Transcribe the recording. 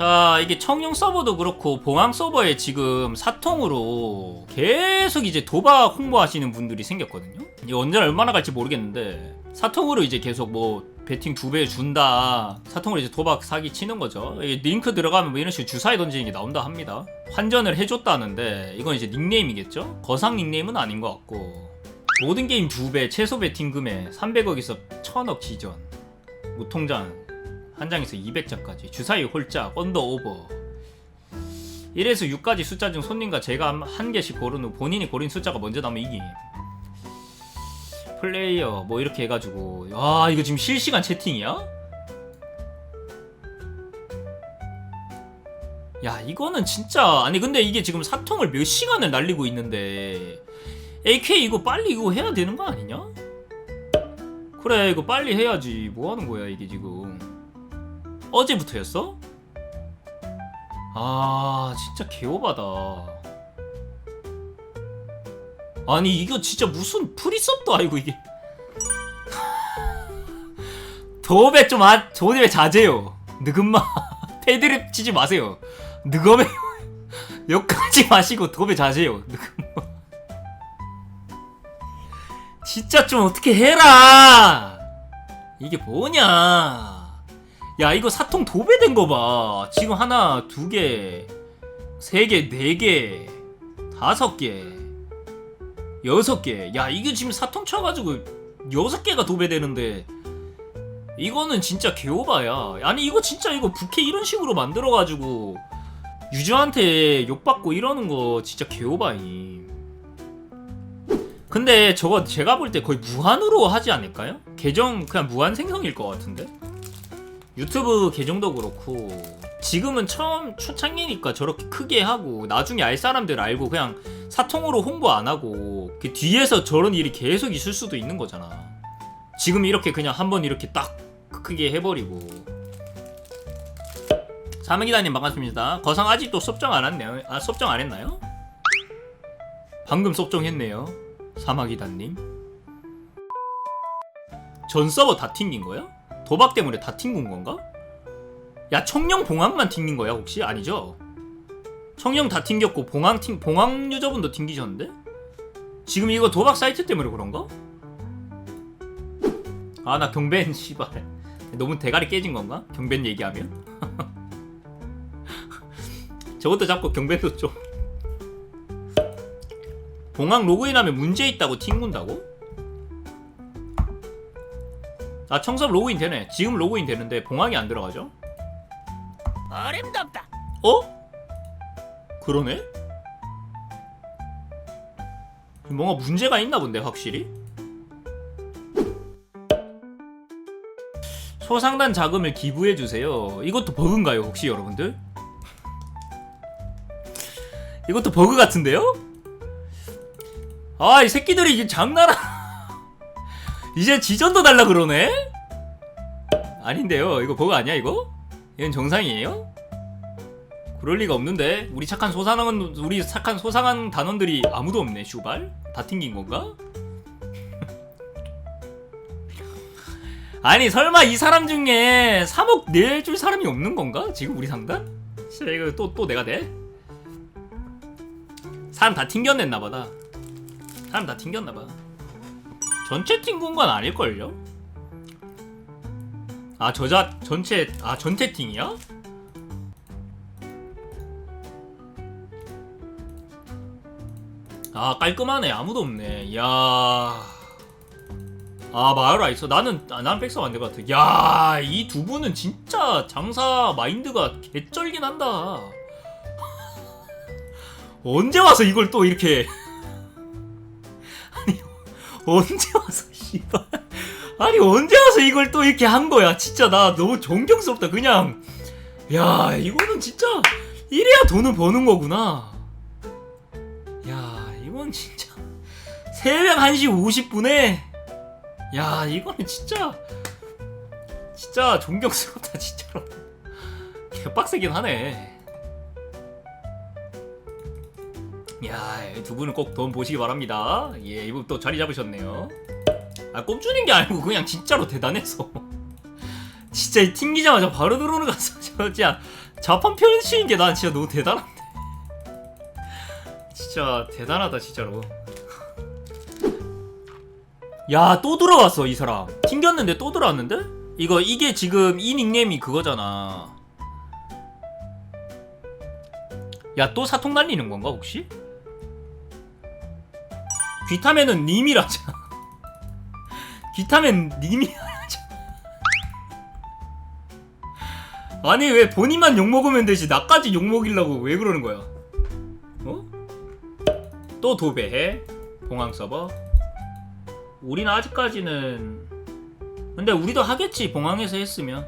자 이게 청룡 서버도 그렇고 봉황 서버에 지금 사통으로 계속 이제 도박 홍보하시는 분들이 생겼거든요. 이게 언제 얼마나 갈지 모르겠는데 사통으로 이제 계속 뭐 베팅 두 배 준다. 사통으로 이제 도박 사기 치는 거죠. 이게 링크 들어가면 뭐 이런 식으로 주사위 던지는 게 나온다 합니다. 환전을 해줬다는데 이건 이제 닉네임이겠죠? 거상 닉네임은 아닌 것 같고 모든 게임 두 배 최소 베팅 금액 300억에서 1000억 지전. 무통장 한 장에서 200장까지 주사위 홀짝 언더 오버. 1에서 6까지 숫자 중 손님과 제가 한- 한 개씩 고른 후 본인이 고른 숫자가 먼저 나오면 이김 플레이어 뭐 이렇게 해가지고. 와 이거 지금 실시간 채팅이야? 야 이거는 진짜 아니 근데 이게 지금 사통을 몇 시간을 날리고 있는데 AK 이거 빨리 이거 해야 되는 거 아니냐? 그래 이거 빨리 해야지. 뭐 하는 거야 이게 지금 어제부터였어? 아 진짜 개오바다. 아니 이거 진짜 무슨 프리섭도 아니고 이게. 도배 좀 아, 도배 자제요. 느금마. 패드립 치지 마세요. 느검에 여기까지 마시고 도배 자제요. 느금마. 진짜 좀 어떻게 해라. 이게 뭐냐 야 이거 사통 도배된 거 봐. 지금 하나, 두 개, 세 개, 네 개, 다섯 개, 여섯 개. 야 이게 지금 사통 쳐가지고 여섯 개가 도배되는데 이거는 진짜 개오바야. 아니 이거 진짜 이거 부캐 이런 식으로 만들어가지고 유저한테 욕받고 이러는 거 진짜 개오바임. 근데 저거 제가 볼 때 거의 무한으로 하지 않을까요? 계정 그냥 무한 생성일 것 같은데? 유튜브 계정도 그렇고 지금은 처음 초창기니까 저렇게 크게 하고 나중에 알 사람들 알고 그냥 사통으로 홍보 안 하고 그 뒤에서 저런 일이 계속 있을 수도 있는 거잖아. 지금 이렇게 그냥 한번 이렇게 딱 크게 해버리고. 사명기다님 반갑습니다. 거상 아직도 섭정 안 했네요. 아 섭정 안 했나요? 방금 섭정했네요. 사마기다님. 전 서버 다 튕긴 거야? 도박 때문에 다 튕긴 건가? 야 청룡 봉황만 튕긴 거야 혹시 아니죠? 청룡 다 튕겼고 봉황 튕 봉황 유저분도 튕기셨는데? 지금 이거 도박 사이트 때문에 그런가? 아 나 경벤 씨발 너무 대가리 깨진 건가? 경벤 얘기하면 저것도 잡고 경벤도 좀 봉황 로그인하면 문제 있다고 튕군다고? 아 청섭 로그인 되네 지금 로그인 되는데 봉황이 안 들어가죠? 어림덥다. 어? 그러네? 뭔가 문제가 있나 본데 확실히? 소상단 자금을 기부해 주세요. 이것도 버그인가요 혹시 여러분들? 이것도 버그 같은데요? 아 이 새끼들이 이게 장난아 이제 지전도 달라 그러네? 아닌데요 이거 버그 아니야 이거? 이건 정상이에요? 그럴 리가 없는데 우리 착한 소상한 우리 착한 소상한 단원들이 아무도 없네 슈발 다 튕긴 건가? 아니 설마 이 사람 중에 3억 내줄 사람이 없는 건가? 지금 우리 상단? 진짜 이거 또 또 내가 돼? 사람 다 튕겨냈나 보다 사람 다 튕겼나 봐 전체 튕긴 건 아닐걸요? 아 저자 전체 아 전체 팅이야? 아 깔끔하네. 아무도 없네. 이야. 아 마을아 있어 나는 아, 나는 백서 안될 것 같아. 야이 두 분은 진짜 장사 마인드가 개쩔긴 한다. 언제 와서 이걸 또 이렇게 언제 와서 씨발. 아니 언제 와서 이걸 또 이렇게 한 거야? 진짜 나 너무 존경스럽다. 그냥. 야 이거는 진짜 이래야 돈을 버는 거구나. 야 이건 진짜 새벽 1시 50분에. 야 이거는 진짜 진짜 존경스럽다 진짜로. 개빡세긴 하네 야두 분은 꼭 돈 보시기 바랍니다. 예 이분 또 자리 잡으셨네요. 아 꼼주는 게 아니고 그냥 진짜로 대단해서. 진짜 이 튕기자마자 바로 들어오는 거 진짜 자판 펼치는 게난 진짜 너무 대단한데. 진짜 대단하다 진짜로. 야 또 들어왔어 이 사람. 튕겼는데 또 들어왔는데? 이거 이게 지금 이 닉네임이 그거잖아. 야 또 사통 날리는 건가 혹시? 귀타면은 님이라잖아. 귀타면 님이라잖아. 아니 왜 본인만 욕먹으면 되지? 나까지 욕먹이려고 왜 그러는 거야? 어? 또 도배해? 봉황 서버? 우리는 아직까지는. 근데 우리도 하겠지 봉황에서 했으면